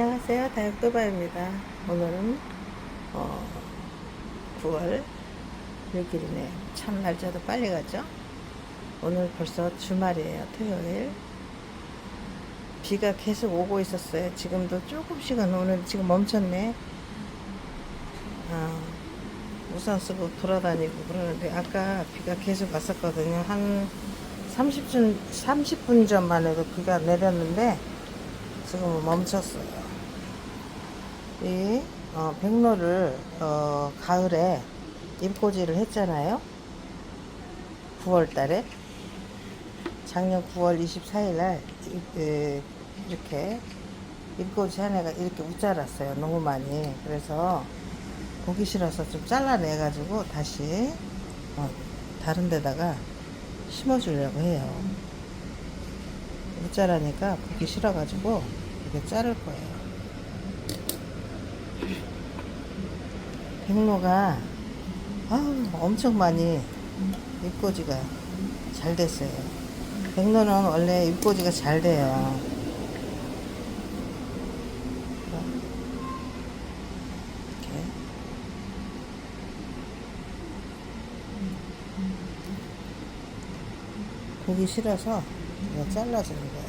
안녕하세요. 다육도바입니다. 오늘은 어, 9월 6일이네요. 참 날짜도 빨리 가죠? 오늘 벌써 주말이에요. 토요일. 비가 계속 오고 있었어요. 지금도 조금씩은 오늘 지금 멈췄네. 아, 우산 쓰고 돌아다니고 그러는데 아까 비가 계속 왔었거든요. 한 30분, 30분 전만 해도 비가 내렸는데 지금은 멈췄어요. 이 어, 백로를 어, 가을에 잎꽂이를 했잖아요. 9월 달에 작년 9월 24일 날 이렇게 잎꽂이 한 애가 이렇게 웃자랐어요. 너무 많이. 그래서 보기 싫어서 좀 잘라내 가지고 다시 어, 다른 데다가 심어 주려고 해요. 웃자라니까 보기 싫어 가지고 이렇게 자를 거예요. 백로가 아우, 엄청 많이 잎꽂이가 잘 됐어요. 백로는 원래 잎꽂이가 잘 돼요. 이렇게. 보기 싫어서 이거 잘라주는 거예요.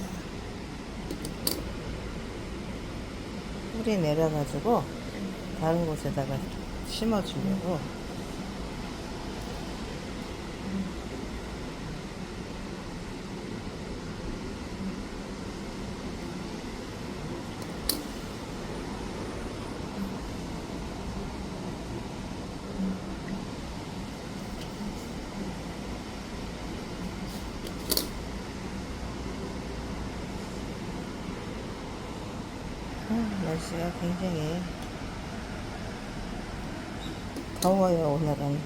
뿌리 내려가지고 다른 곳에다가 심어주려고. 아, 날씨가 굉장히 더워요 오늘은.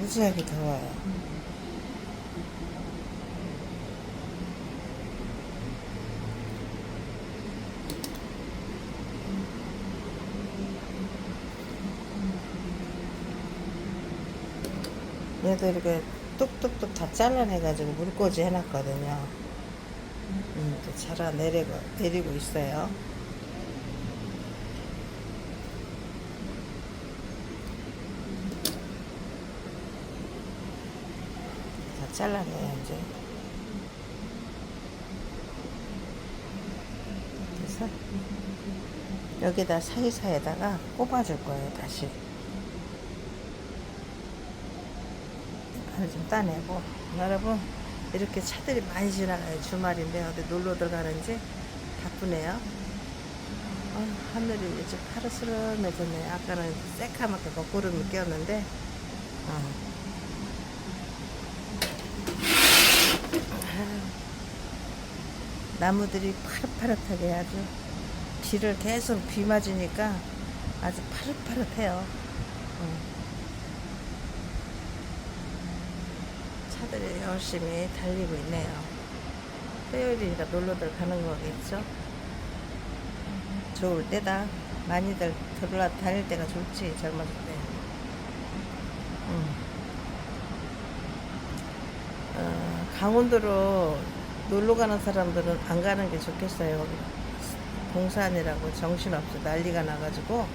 무지하게 더워요. 얘도 이렇게 뚝뚝뚝 다 잘라내가지고 물꽂이 해놨거든요. 음, 또 자라 내리고, 내리고 있어요 다 잘라내요 이제. 그래서 여기다 사이사이에다가 꼽아줄 거예요 다시. 좀 따내고. 여러분 이렇게 차들이 많이 지나가요 주말인데 어디 놀러 들어가는지. 바쁘네요. 어, 하늘이 이제 파르스름해졌네요 아까는 새카맣게 먹구름이 꼈는데 어. 나무들이 파릇파릇하게 아주 비를 계속 비 맞으니까 아주 파릇파릇해요. 어. 차들이 열심히 달리고 있네요. 토요일이니까 놀러들 가는 거겠죠? 좋을 때다. 많이들 들어라 다닐 때가 좋지, 젊었을 때. 음. 어, 강원도로 놀러 가는 사람들은 안 가는 게 좋겠어요. 동산이라고 정신없이 난리가 나가지고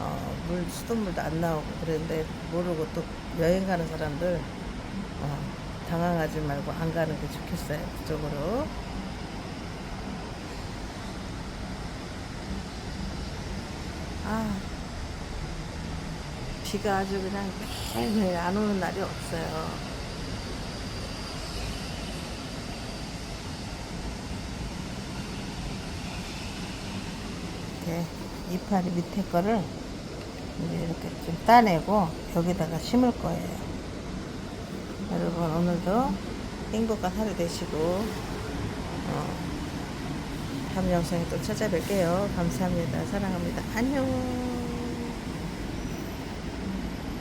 어, 물 수돗물도 안 나오고 그런데 모르고 또 여행 가는 사람들 어, 당황하지 말고 안 가는 게 좋겠어요. 그쪽으로. 아, 비가 아주 그냥 매일 안 오는 날이 없어요. 이렇게 이파리 밑에 거를 이제 이렇게 좀 따내고 여기다가 심을 거예요. 여러분 오늘도 행복한 하루 되시고 어, 다음 영상에 또 찾아뵐게요. 감사합니다. 사랑합니다. 안녕.